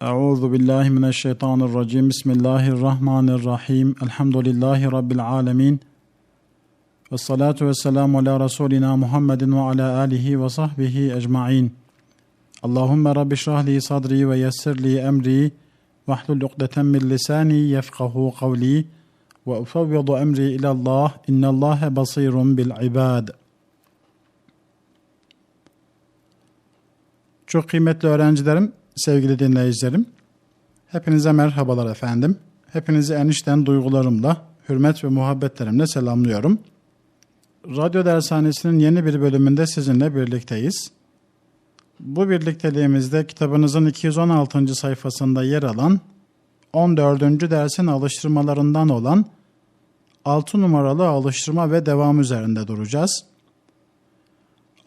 Euzu billahi mineşşeytanirracim. Bismillahirrahmanirrahim. Elhamdülillahi rabbil alamin. Ve salatu ve selamu ala Resulina Muhammedin ve ala alihi ve sahbihi ecmain. Allahümme Rabbi şrah li sadri ve yessir li emri ve hlul ukdeten min lisani yefkahu kavli ve ufevvidu emri ilallah innallâhe basirun bil ibad. Çok kıymetli öğrencilerim, sevgili dinleyicilerim. Hepinize merhabalar efendim. Hepinizi enişten duygularımla, hürmet ve muhabbetlerimle selamlıyorum. Radyo Dershanesi'nin yeni bir bölümünde sizinle birlikteyiz. Bu birlikteliğimizde kitabınızın 216. sayfasında yer alan 14. dersin alıştırmalarından olan 6 numaralı alıştırma ve devam üzerinde duracağız.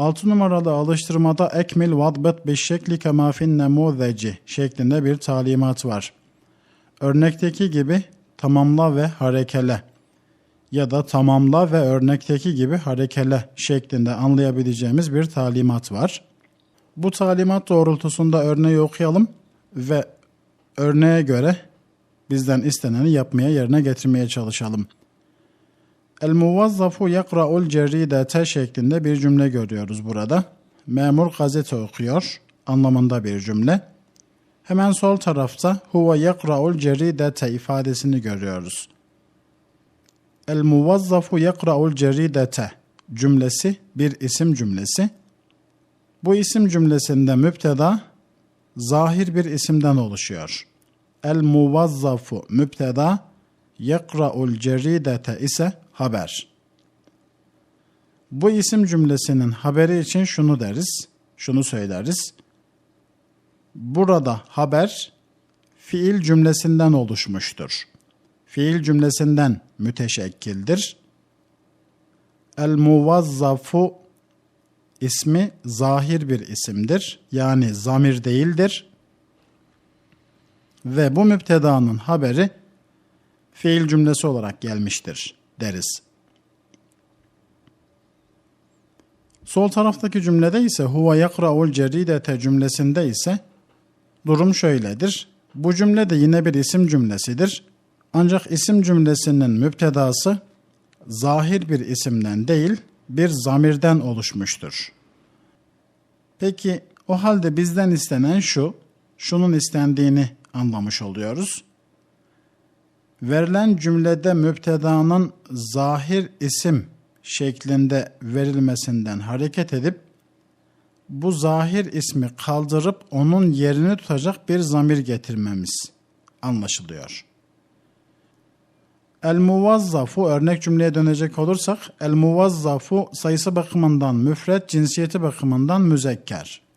6 numaralı alıştırmada ekmil vadbet bir şekli kemafin nemuzeci şeklinde bir talimat var. Örnekteki gibi tamamla ve harekele ya da tamamla ve örnekteki gibi harekele şeklinde anlayabileceğimiz bir talimat var. Bu talimat doğrultusunda örneği okuyalım ve örneğe göre bizden isteneni yapmaya yerine getirmeye çalışalım. El muvazzafu yakra'ul ceridete şeklinde bir cümle görüyoruz burada. Memur gazete okuyor anlamında bir cümle. Hemen sol tarafta huve yakra'ul ceridete ifadesini görüyoruz. El muvazzafu yakra'ul ceridete cümlesi bir isim cümlesi. Bu isim cümlesinde müpteda zahir bir isimden oluşuyor. El muvazzafu müpteda yakra'ul ceridete ise haber. Bu isim cümlesinin haberi için şunu deriz, şunu söyleriz. Burada haber fiil cümlesinden oluşmuştur. Fiil cümlesinden müteşekkildir. El muvazzafu ismi zahir bir isimdir. Yani zamir değildir. Ve bu müptedanın haberi fiil cümlesi olarak gelmiştir deriz. Sol taraftaki cümlede ise huve yakra'ul ceridete cümlesinde ise durum şöyledir. Bu cümle de yine bir isim cümlesidir. Ancak isim cümlesinin müptedası zahir bir isimden değil bir zamirden oluşmuştur. Peki o halde bizden istenen şu, şunun istendiğini anlamış oluyoruz verilen cümlede müptedanın zahir isim şeklinde verilmesinden hareket edip bu zahir ismi kaldırıp onun yerini tutacak bir zamir getirmemiz anlaşılıyor. El muvazzafu örnek cümleye dönecek olursak el muvazzafu sayısı bakımından müfret, cinsiyeti bakımından müzekker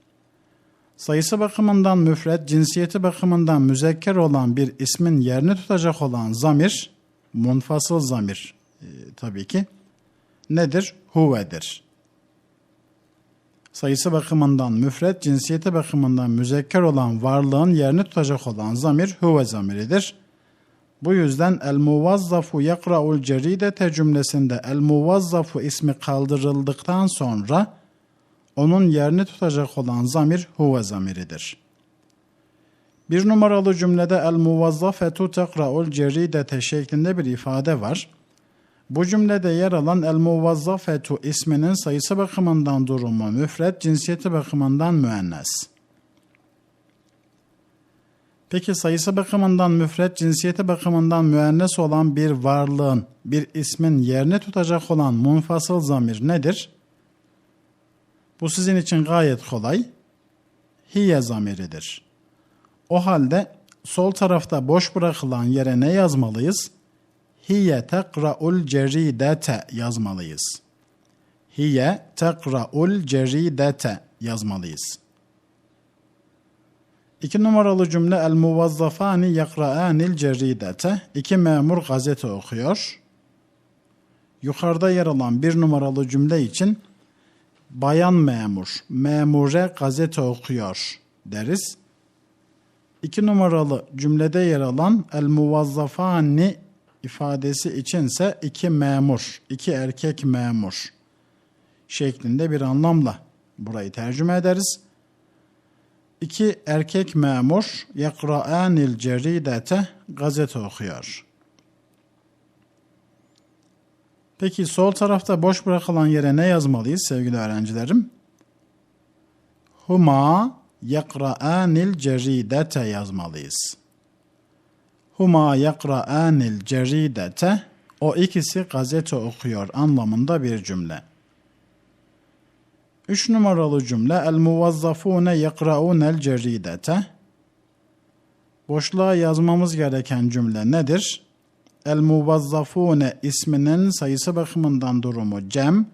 sayısı bakımından müfret, cinsiyeti bakımından müzekker olan bir ismin yerini tutacak olan zamir, munfasıl zamir e, tabii ki, nedir? Huvedir. Sayısı bakımından müfret, cinsiyeti bakımından müzekker olan varlığın yerini tutacak olan zamir huve zamiridir. Bu yüzden el muvazzafu yakra'ul ceridete cümlesinde el muvazzafu ismi kaldırıldıktan sonra onun yerini tutacak olan zamir huve zamiridir. Bir numaralı cümlede el muvazzafetu tekra'ul ceridete şeklinde bir ifade var. Bu cümlede yer alan el muvazzafetu isminin sayısı bakımından durumu müfret, cinsiyeti bakımından müennes. Peki sayısı bakımından müfret, cinsiyeti bakımından müennes olan bir varlığın, bir ismin yerini tutacak olan munfasıl zamir nedir? Bu sizin için gayet kolay. Hiye zamiridir. O halde sol tarafta boş bırakılan yere ne yazmalıyız? Hiye tekra'ul ceridete yazmalıyız. Hiye tekra'ul ceridete yazmalıyız. İki numaralı cümle el muvazzafani yakra'anil ceridete. İki memur gazete okuyor. Yukarıda yer alan bir numaralı cümle için bayan memur, memure gazete okuyor deriz. İki numaralı cümlede yer alan el muvazzafani ifadesi içinse iki memur, iki erkek memur şeklinde bir anlamla burayı tercüme ederiz. İki erkek memur yakra'anil ceridete gazete okuyor. Peki sol tarafta boş bırakılan yere ne yazmalıyız sevgili öğrencilerim? Huma yakra'anil ceridete yazmalıyız. Huma yakra'anil ceridete o ikisi gazete okuyor anlamında bir cümle. Üç numaralı cümle el muvazzafune yakra'unel ceridete Boşluğa yazmamız gereken cümle nedir? El muvazzafune isminin sayısı bakımından durumu cem,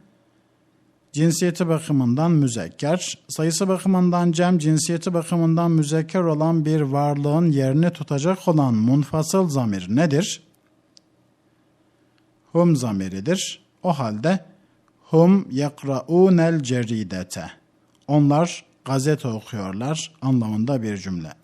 cinsiyeti bakımından müzekker, sayısı bakımından cem, cinsiyeti bakımından müzekker olan bir varlığın yerini tutacak olan munfasıl zamir nedir? Hum zamiridir. O halde hum yakraunel ceridete. Onlar gazete okuyorlar anlamında bir cümle.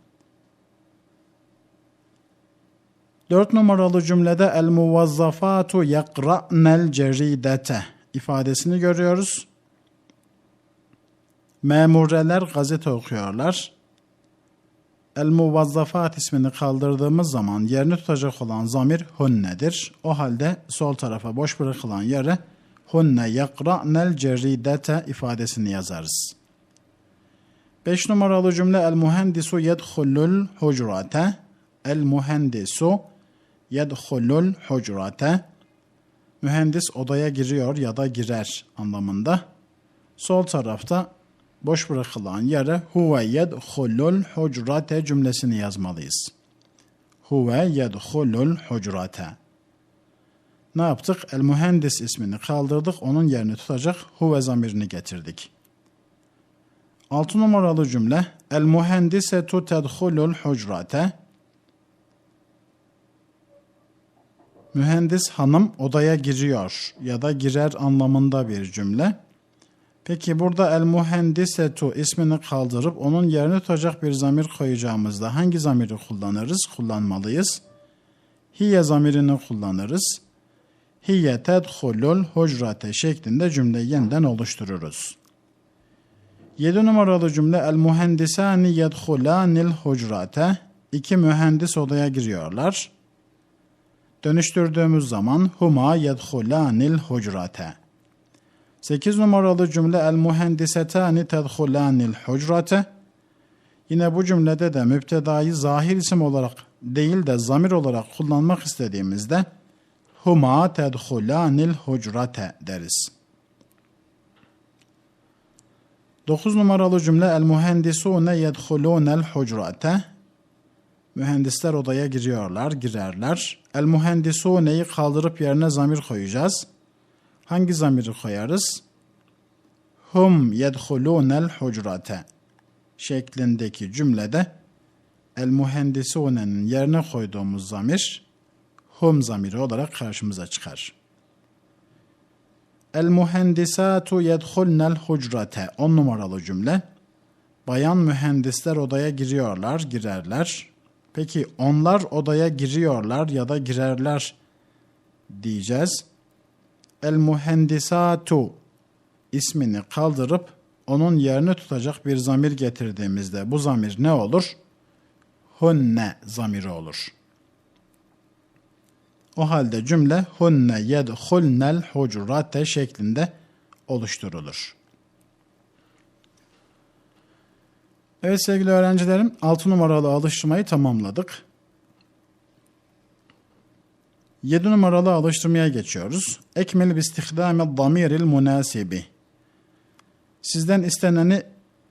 Dört numaralı cümlede el muvazzafatu yakra'nel ceridete ifadesini görüyoruz. Memureler gazete okuyorlar. El muvazzafat ismini kaldırdığımız zaman yerini tutacak olan zamir hunnedir. O halde sol tarafa boş bırakılan yere hunne yakra'nel ceridete ifadesini yazarız. Beş numaralı cümle el muhendisu yedhulul hucrate. El muhendisu yedhulul hucrate. Mühendis odaya giriyor ya da girer anlamında. Sol tarafta boş bırakılan yere huve yedhulul hucrate cümlesini yazmalıyız. Huve yedhulul hucrate. Ne yaptık? El mühendis ismini kaldırdık. Onun yerini tutacak huve zamirini getirdik. Altı numaralı cümle El mühendisetu tedhulul hucrate. Mühendis hanım odaya giriyor ya da girer anlamında bir cümle. Peki burada el muhendisetu ismini kaldırıp onun yerine tutacak bir zamir koyacağımızda hangi zamiri kullanırız? Kullanmalıyız. Hiye zamirini kullanırız. Hiye tedhulul hucrate şeklinde cümleyi yeniden oluştururuz. 7 numaralı cümle el muhendisani yedhulanil hucrate. İki mühendis odaya giriyorlar. Dönüştürdüğümüz zaman huma yedhulanil hucrate. 8 numaralı cümle el muhendisetani tedhulanil hucrate. Yine bu cümlede de müptedayı zahir isim olarak değil de zamir olarak kullanmak istediğimizde huma tedhulanil hucrate deriz. 9 numaralı cümle el muhendisune yedhulunel hucrate. Mühendisler odaya giriyorlar, girerler. El muhendisune'yi kaldırıp yerine zamir koyacağız. Hangi zamiri koyarız? Hum yedhulunel hucrate şeklindeki cümlede el muhendisune'nin yerine koyduğumuz zamir hum zamiri olarak karşımıza çıkar. El muhendisatu yedhulnel hucrate 10 numaralı cümle. Bayan mühendisler odaya giriyorlar, girerler. Peki onlar odaya giriyorlar ya da girerler diyeceğiz. El muhendisatu ismini kaldırıp onun yerini tutacak bir zamir getirdiğimizde bu zamir ne olur? Hunne zamiri olur. O halde cümle hunne yedhulnel hucurate şeklinde oluşturulur. Evet sevgili öğrencilerim 6 numaralı alıştırmayı tamamladık. 7 numaralı alıştırmaya geçiyoruz. Ekmil bistihdame damiril munasibi. Sizden isteneni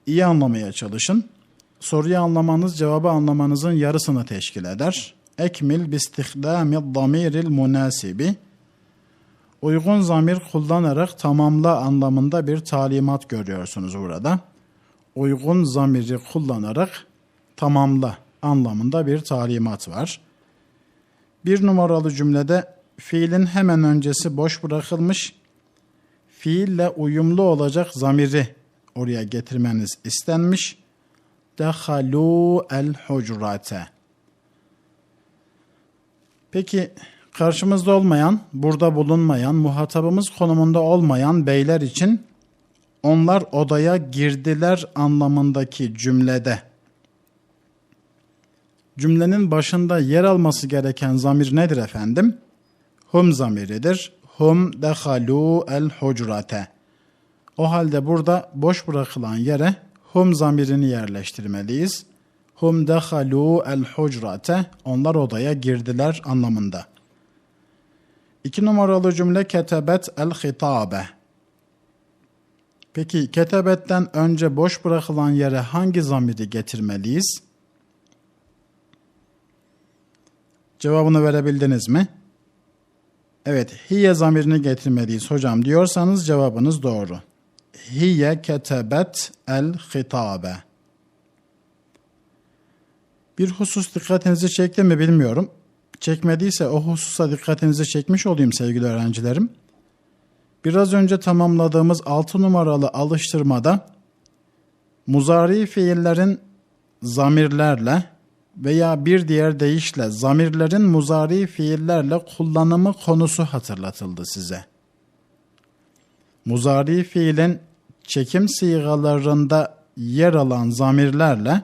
iyi anlamaya çalışın. Soruyu anlamanız cevabı anlamanızın yarısını teşkil eder. Ekmil bistihdami damiril munasibi. Uygun zamir kullanarak tamamla anlamında bir talimat görüyorsunuz burada. Uygun zamiri kullanarak tamamla anlamında bir talimat var. Bir numaralı cümlede fiilin hemen öncesi boş bırakılmış, fiille uyumlu olacak zamiri oraya getirmeniz istenmiş. Dehalu el hucrate. Peki karşımızda olmayan, burada bulunmayan, muhatabımız konumunda olmayan beyler için onlar odaya girdiler anlamındaki cümlede cümlenin başında yer alması gereken zamir nedir efendim? Hum zamiridir. Hum dehalu el hucrate. O halde burada boş bırakılan yere hum zamirini yerleştirmeliyiz. Hum dehalu el hucrate. Onlar odaya girdiler anlamında. İki numaralı cümle ketebet el hitabe. Peki ketebetten önce boş bırakılan yere hangi zamiri getirmeliyiz? Cevabını verebildiniz mi? Evet, hiye zamirini getirmeliyiz hocam diyorsanız cevabınız doğru. Hiye ketebet el hitabe. Bir husus dikkatinizi çekti mi bilmiyorum. Çekmediyse o hususa dikkatinizi çekmiş olayım sevgili öğrencilerim. Biraz önce tamamladığımız 6 numaralı alıştırmada muzari fiillerin zamirlerle veya bir diğer deyişle zamirlerin muzari fiillerle kullanımı konusu hatırlatıldı size. Muzari fiilin çekim sigalarında yer alan zamirlerle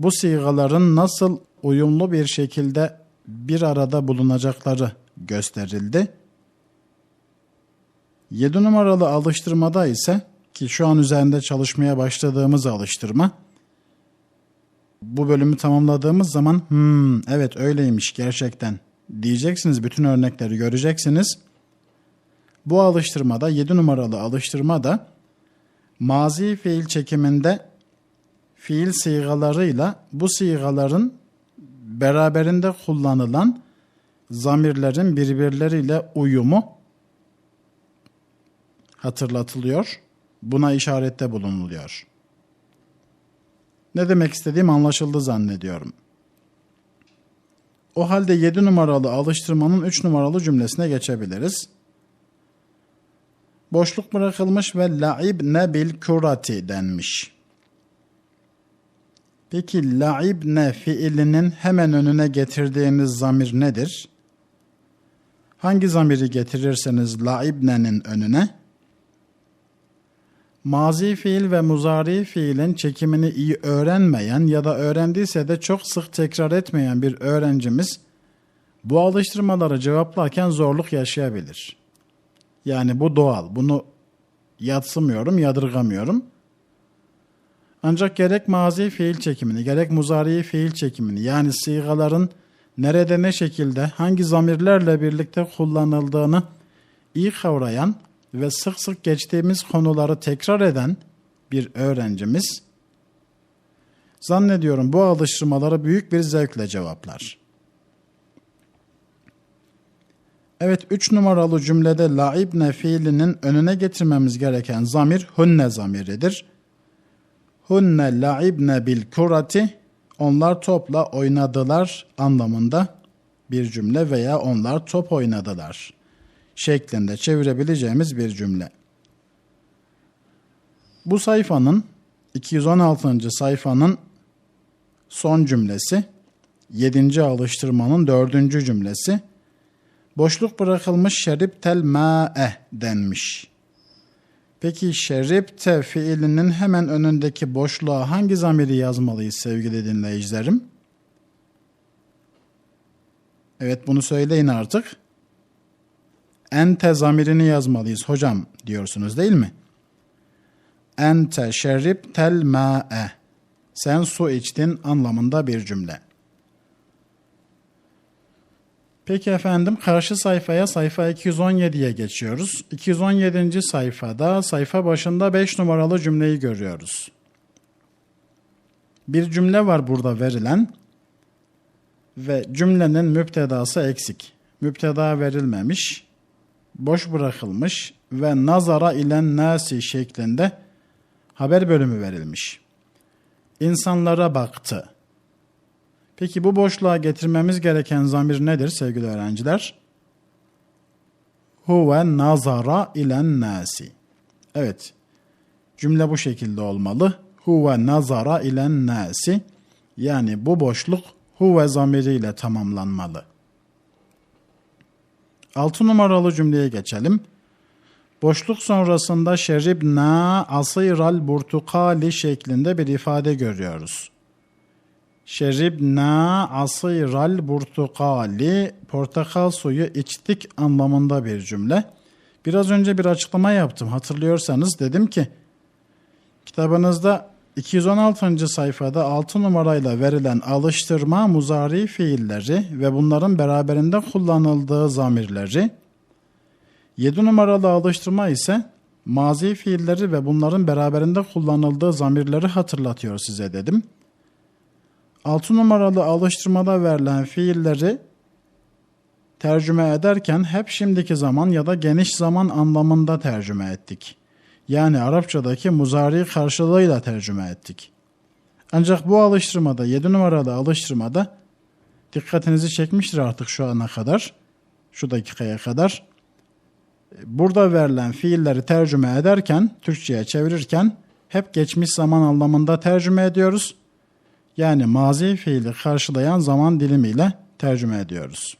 bu sigaların nasıl uyumlu bir şekilde bir arada bulunacakları gösterildi. 7 numaralı alıştırmada ise ki şu an üzerinde çalışmaya başladığımız alıştırma bu bölümü tamamladığımız zaman hmm, evet öyleymiş gerçekten diyeceksiniz. Bütün örnekleri göreceksiniz. Bu alıştırmada 7 numaralı alıştırmada mazi fiil çekiminde fiil sigalarıyla bu sigaların beraberinde kullanılan zamirlerin birbirleriyle uyumu hatırlatılıyor. Buna işarette bulunuluyor. Ne demek istediğim anlaşıldı zannediyorum. O halde 7 numaralı alıştırmanın 3 numaralı cümlesine geçebiliriz. Boşluk bırakılmış ve laib ne bil kurati denmiş. Peki laib ne fiilinin hemen önüne getirdiğiniz zamir nedir? Hangi zamiri getirirseniz laib ne'nin önüne mazi fiil ve muzari fiilin çekimini iyi öğrenmeyen ya da öğrendiyse de çok sık tekrar etmeyen bir öğrencimiz bu alıştırmaları cevaplarken zorluk yaşayabilir. Yani bu doğal. Bunu yatsımıyorum, yadırgamıyorum. Ancak gerek mazi fiil çekimini, gerek muzari fiil çekimini yani sigaların nerede ne şekilde hangi zamirlerle birlikte kullanıldığını iyi kavrayan ve sık sık geçtiğimiz konuları tekrar eden bir öğrencimiz zannediyorum bu alıştırmaları büyük bir zevkle cevaplar. Evet 3 numaralı cümlede laibne fiilinin önüne getirmemiz gereken zamir hunne zamiridir. Hunne laibne bil kurati onlar topla oynadılar anlamında bir cümle veya onlar top oynadılar şeklinde çevirebileceğimiz bir cümle. Bu sayfanın 216. sayfanın son cümlesi, 7. alıştırmanın 4. cümlesi boşluk bırakılmış şerip tel ma'e denmiş. Peki şeripte fiilinin hemen önündeki boşluğa hangi zamiri yazmalıyız sevgili dinleyicilerim? Evet bunu söyleyin artık ente zamirini yazmalıyız hocam diyorsunuz değil mi? Ente şerrib tel ma'e. Sen su içtin anlamında bir cümle. Peki efendim karşı sayfaya sayfa 217'ye geçiyoruz. 217. sayfada sayfa başında 5 numaralı cümleyi görüyoruz. Bir cümle var burada verilen ve cümlenin müptedası eksik. Müpteda verilmemiş boş bırakılmış ve nazara ilen nasi şeklinde haber bölümü verilmiş. İnsanlara baktı. Peki bu boşluğa getirmemiz gereken zamir nedir sevgili öğrenciler? Huve nazara ilen nasi. Evet. Cümle bu şekilde olmalı. Huve nazara ilen nasi. Yani bu boşluk huve zamiriyle tamamlanmalı. 6 numaralı cümleye geçelim. Boşluk sonrasında şeribna asıyral burtukali şeklinde bir ifade görüyoruz. Şeribna asıyral burtukali portakal suyu içtik anlamında bir cümle. Biraz önce bir açıklama yaptım. Hatırlıyorsanız dedim ki kitabınızda 216. sayfada 6 numarayla verilen alıştırma muzari fiilleri ve bunların beraberinde kullanıldığı zamirleri 7 numaralı alıştırma ise mazi fiilleri ve bunların beraberinde kullanıldığı zamirleri hatırlatıyor size dedim. 6 numaralı alıştırmada verilen fiilleri tercüme ederken hep şimdiki zaman ya da geniş zaman anlamında tercüme ettik. Yani Arapçadaki muzari karşılığıyla tercüme ettik. Ancak bu alıştırmada 7 numaralı alıştırmada dikkatinizi çekmiştir artık şu ana kadar. Şu dakikaya kadar. Burada verilen fiilleri tercüme ederken, Türkçe'ye çevirirken hep geçmiş zaman anlamında tercüme ediyoruz. Yani mazi fiili karşılayan zaman dilimiyle tercüme ediyoruz.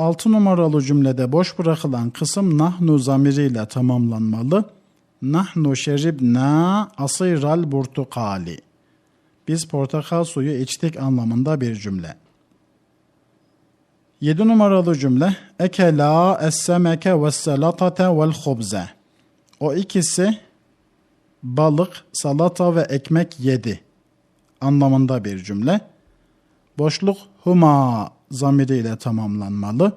6 numaralı cümlede boş bırakılan kısım nahnu zamiriyle tamamlanmalı. Nahnu şeribna asıyral burtukali. Biz portakal suyu içtik anlamında bir cümle. 7 numaralı cümle ekela es-semeke ve selatate vel hubze. O ikisi balık, salata ve ekmek yedi anlamında bir cümle. Boşluk huma zamiriyle tamamlanmalı.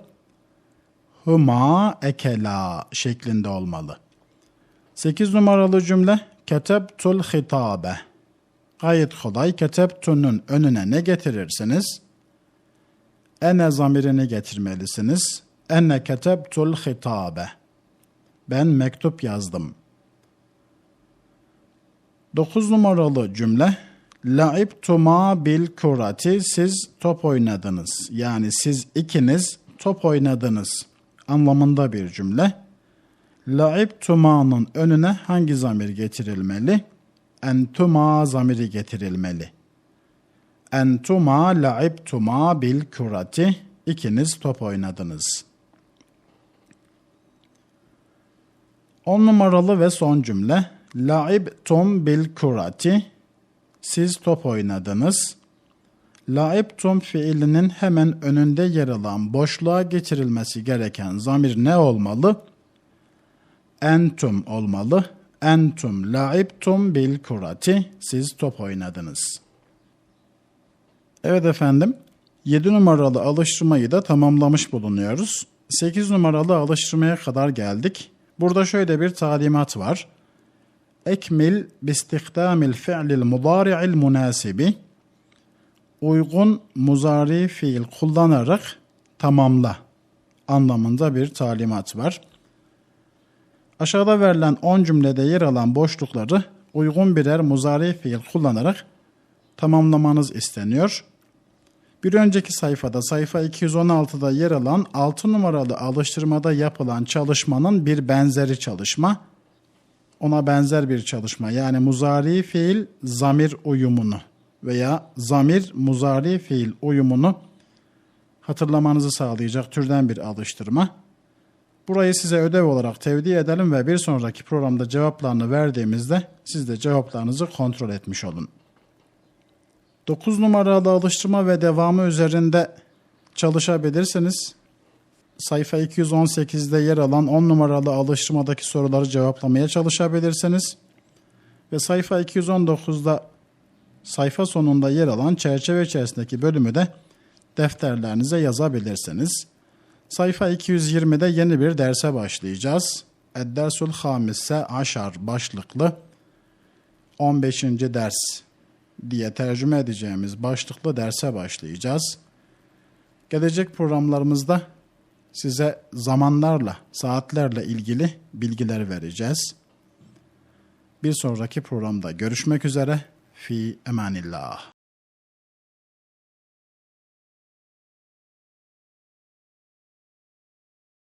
Huma ekela şeklinde olmalı. 8 numaralı cümle ketebtul hitabe. Gayet kolay. Ketebtunun önüne ne getirirsiniz? Ene zamirini getirmelisiniz. Ene ketebtul hitabe. Ben mektup yazdım. 9 numaralı cümle Laibtuma bil kurati siz top oynadınız. Yani siz ikiniz top oynadınız anlamında bir cümle. Laibtuma'nın önüne hangi zamir getirilmeli? Entuma zamiri getirilmeli. Entuma laibtuma bil kurati ikiniz top oynadınız. 10 numaralı ve son cümle Laibtum bil kurati siz top oynadınız. Laibtum fiilinin hemen önünde yer alan boşluğa getirilmesi gereken zamir ne olmalı? Entum olmalı. Entum laibtum bil kurati. Siz top oynadınız. Evet efendim. 7 numaralı alıştırmayı da tamamlamış bulunuyoruz. 8 numaralı alıştırmaya kadar geldik. Burada şöyle bir talimat var. Ekmil bistihdamil fi'lil mudari'il munasibi uygun muzari fiil kullanarak tamamla anlamında bir talimat var. Aşağıda verilen 10 cümlede yer alan boşlukları uygun birer muzari fiil kullanarak tamamlamanız isteniyor. Bir önceki sayfada sayfa 216'da yer alan 6 numaralı alıştırmada yapılan çalışmanın bir benzeri çalışma ona benzer bir çalışma. Yani muzari fiil zamir uyumunu veya zamir muzari fiil uyumunu hatırlamanızı sağlayacak türden bir alıştırma. Burayı size ödev olarak tevdi edelim ve bir sonraki programda cevaplarını verdiğimizde siz de cevaplarınızı kontrol etmiş olun. 9 numaralı alıştırma ve devamı üzerinde çalışabilirsiniz sayfa 218'de yer alan 10 numaralı alıştırmadaki soruları cevaplamaya çalışabilirsiniz. Ve sayfa 219'da sayfa sonunda yer alan çerçeve içerisindeki bölümü de defterlerinize yazabilirsiniz. Sayfa 220'de yeni bir derse başlayacağız. Eddersul Hamise Aşar başlıklı 15. ders diye tercüme edeceğimiz başlıklı derse başlayacağız. Gelecek programlarımızda size zamanlarla, saatlerle ilgili bilgiler vereceğiz. Bir sonraki programda görüşmek üzere. Fi emanillah.